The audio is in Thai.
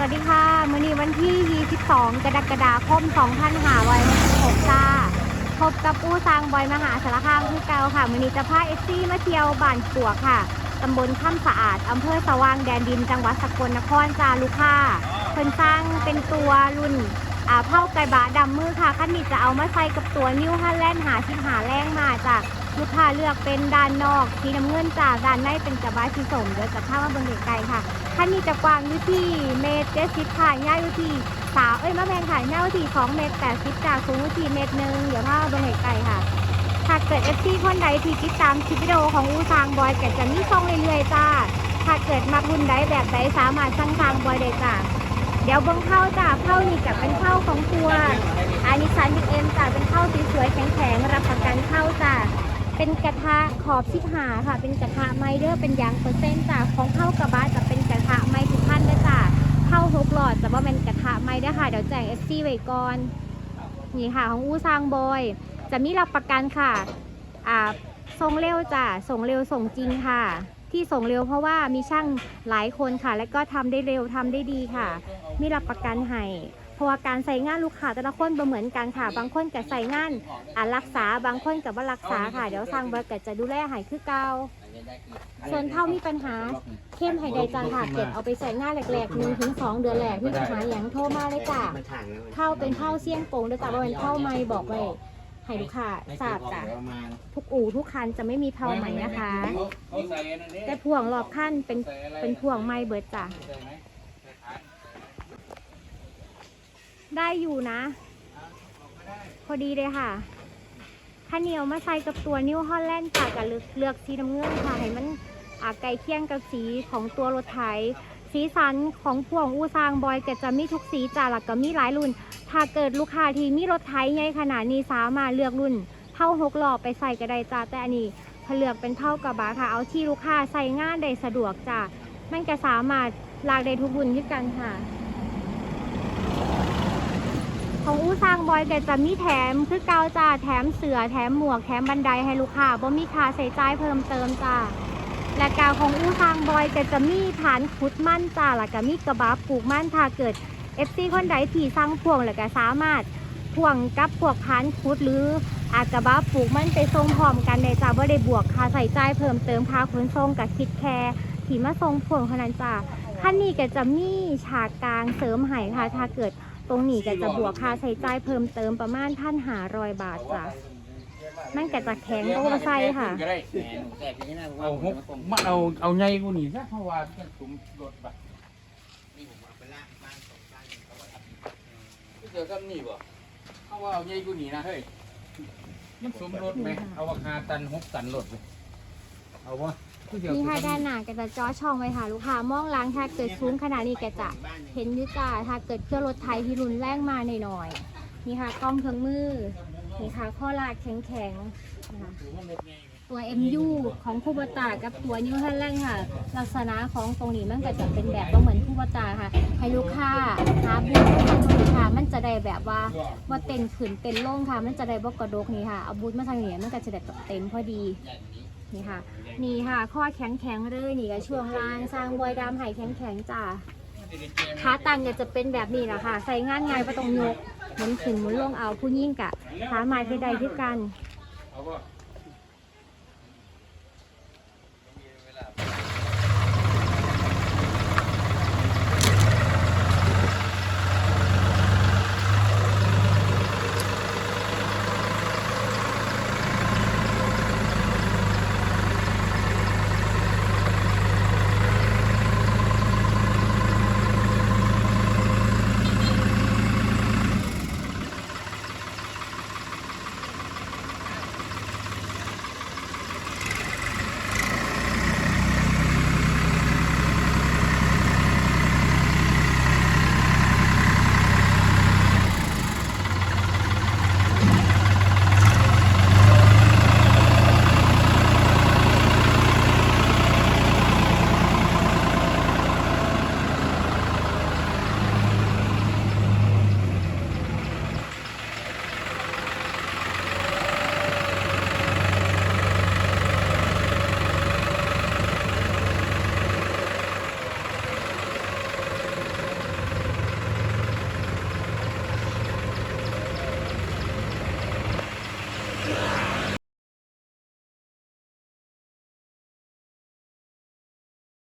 สวัสดีค่ะมื้อนี้วันที่ 22 กรกฎาคม 2566จ้าพบกับอู้ซางบอยมหาสารคามคือเก่าค่ะมื้อนี้จะพาเอฟซีมาเที่ยวบ้านปัวกค่ะตำบลข้ามสะอาดอำเภอสว่างแดนดินจังหวัดสกลนครจ้าลูกค้าเพิ่นสร้างเป็นตัวรุ่นอ่าเผาไก่บะดำมือค่ะคันนี้จะเอามาใส่กับตัวนิวฮันแลนด์หาชิมหาแรงมาจ้ะ ลูกค้าเลือกเป็นด้านนอกสีน้ำเงินจ้าด้านในเป็นกระบะสีส้มเดี๋ยวจะพามาเบิ่งไกลๆค่ะคันนี้จะกว้างอยู่ที่เมตรเจ็ดสิบค่ะยาวอยู่ที่สาวเอ้ยมะแพงค่ะยาวอยู่ที่สองเมตรแปดสิบจากสูงอยู่ที่เมตรหนึ่งเดี๋ยวพามาเบิ่งไกลๆค่ะถ้าเกิดเอฟซีคนใดที่ติดตามคลิปวิดีโอของอูซางบอยก็จะมีช่องเรื่อยๆจ้าถ้าเกิดมารุ่นใดแบบใดสามารถสั่งทางบอยได้จ้าเดี๋ยวเบิ้งเข้าจ้าเข้านี่กับเป็นเข้าของตัวอานิสันบิ๊กเอ็มจ้าเป็นเข้าสวยๆแข็งๆรับประกันเข้าจ้า เป็นกระทะขอบชิบหาค่ะ เป็นกระทะไมเดอร์เป็นยางเปอร์เซ็นต์จ้าของเข้ากระบะจะเป็นกระทะไม้ทุกท่านนะจ้าเข้าหกหลอดจะว่าเป็นกระทะไม้ได้อค่ะเดี๋ยวแจ้งเอฟซีไว้ก่อนนี่ค่ะของอูซางบอยจะมีรับประกันค่ะอ่าส่งเร็วจ้ะส่งเร็วส่งจริงค่ะ ที่ส่งเร็วเพราะว่ามีช่างหลายคนค่ะ และก็ทำได้เร็วทำได้ดีค่ะ มีรับประกันให้ เพราะว่าการใส่งานลูกค้าแต่ละคนบ่เหมือนกันค่ะ บางคนก็ใส่งานอ่ารักษา บางคนกับว่ารักษาค่ะ เดี๋ยวทางบริษัทจะดูแลให้คือเก่าส่วนเท่ามีปัญหาเข้มให้ใดจังค่ะเก็บเอาไปใส่งานแรกๆหนึ่งถึงสองเดือนแรกมีปัญหาอย่างโทรมาเลยจ้ะเท่าเป็นเท่าเสี่ยงโปงด้วยจ้ะว่าเป็นเท่าไม่บอกไว้ให้ลูกค้าทราบจ้ะทุกอู่ทุกคันจะไม่มีเท่าไหมนะคะเขาใส่อันนี้แต่พ่วงรอบขั้นเป็นเป็นพ่วงไม่เบิดจ้ะ ใส่ ไหมได้อยู่นะ พอดีเลยค่ะข้าวเหนียวมาใส่กับตัวนิวฮอลแลนด์จ้ะกับเลือกเลือกสีน้ำเงินค่ะ ให้มันอาไก่เคียงกับสีของตัวรถไถ สีสันของพ่วงอูซางบอยก็จะมีทุกสีจ้ะแล้วก็มีหลายรุ่น ถ้าเกิดลูกค้าที่มีรถไถใหญ่ขนาดนี้สามารถเลือกรุ่นเท่าหกล้อไปใส่ก็ได้จ้ะแต่อันนี้ถ้าเลือกเป็นเท่ากระบะค่ะ เอาที่ลูกค้าใส่งานได้สะดวกจ้ะมันก็สามารถลากได้ทุกรุ่นที่กันค่ะ ของอู้ซาง บอยก็จะมีแถมคือเกาจ้าแถมเสือแถมหมวกแถมบันไดให้ลูกค้าบ่มีค่าใส่จ่ายเพิ่มเติมจ้าและกาวของอู้ซางบอยก็จะมีฐานขุดมั่นจ้าแล้วก็มีกระบะปลูกมั่นถ้าเกิด FC คนใดที่สร้างพ่วงแล้วก็สามารถพ่วงกับพวกฐานขุดหรืออาจกระบะปลูกมั่นไปส่งพร้อมกันได้จ้าบ่ได้บวกค่าใส่จ่ายเพิ่มเติมค่าขนส่งกับคิดแค่ที่มาส่งพ่วงเท่านั้นจ้าคันนี้ก็จะมีฉากกลางเสริมให้ค่ะถ้าเกิด ตรงนี้ก็จะบวกค่าใช้จ่ายเพิ่มเติมประมาณพันหารอยบาทจ้ะนั่นก็จะแข็งโตไซค่ะก็ได้เอาหกมาเอาเอาใหญ่กูนี่ซะเพราะว่าจะถุมรถบัตรเดี๋ยวซ้ำนี่บ่เขาว่าเอาใหญ่กูนี่นะเฮ้ยมันสมรถไหมเอาว่าห้าตันหกตันรถเลยเอาวะ นี่ค่ะด้านหน้าก็จะจ่อช่องไว้ค่ะลูกค้ามองหล้างถ้าเกิดสูงขนาดนี้ก็จะเห็นอยุจ้าถ้าเกิดเครื่องรถไทยที่รุนแรงมาหน่อยๆนี่ค่ะกล้องเครื่องมือนี่ค่ะข้อลากแข็งๆนะคะตัว MU ของคูบตากับตัวนิวฮันแลนด์ค่ะ ลักษณะของตรงนี้มันก็จะเป็นแบบว่าเหมือนคูบตาค่ะ ให้ลูกค้าหาบูธมาทางนี้ค่ะ มันจะได้แบบว่าว่าเต็นขึ้นเต็นลงค่ะ มันจะได้บกระดกนี่ค่ะ เอาบูธมาทางนี้มันก็จะได้เต็มพอดี นี่ค่ะ นี่ค่ะข้อแข็งแข็งๆเลยนี่ก็ช่วงล่างสร้างบอยดำไห่แข็งแข็งๆจ้าขาตังก็จะเป็นแบบนี้แหละค่ะ ใส่งานง่ายประตรงยกหมุนขึ้นหมุนลงเอาผู้ยิ่งกะขาไม้ไปใดที่กันเอาวะ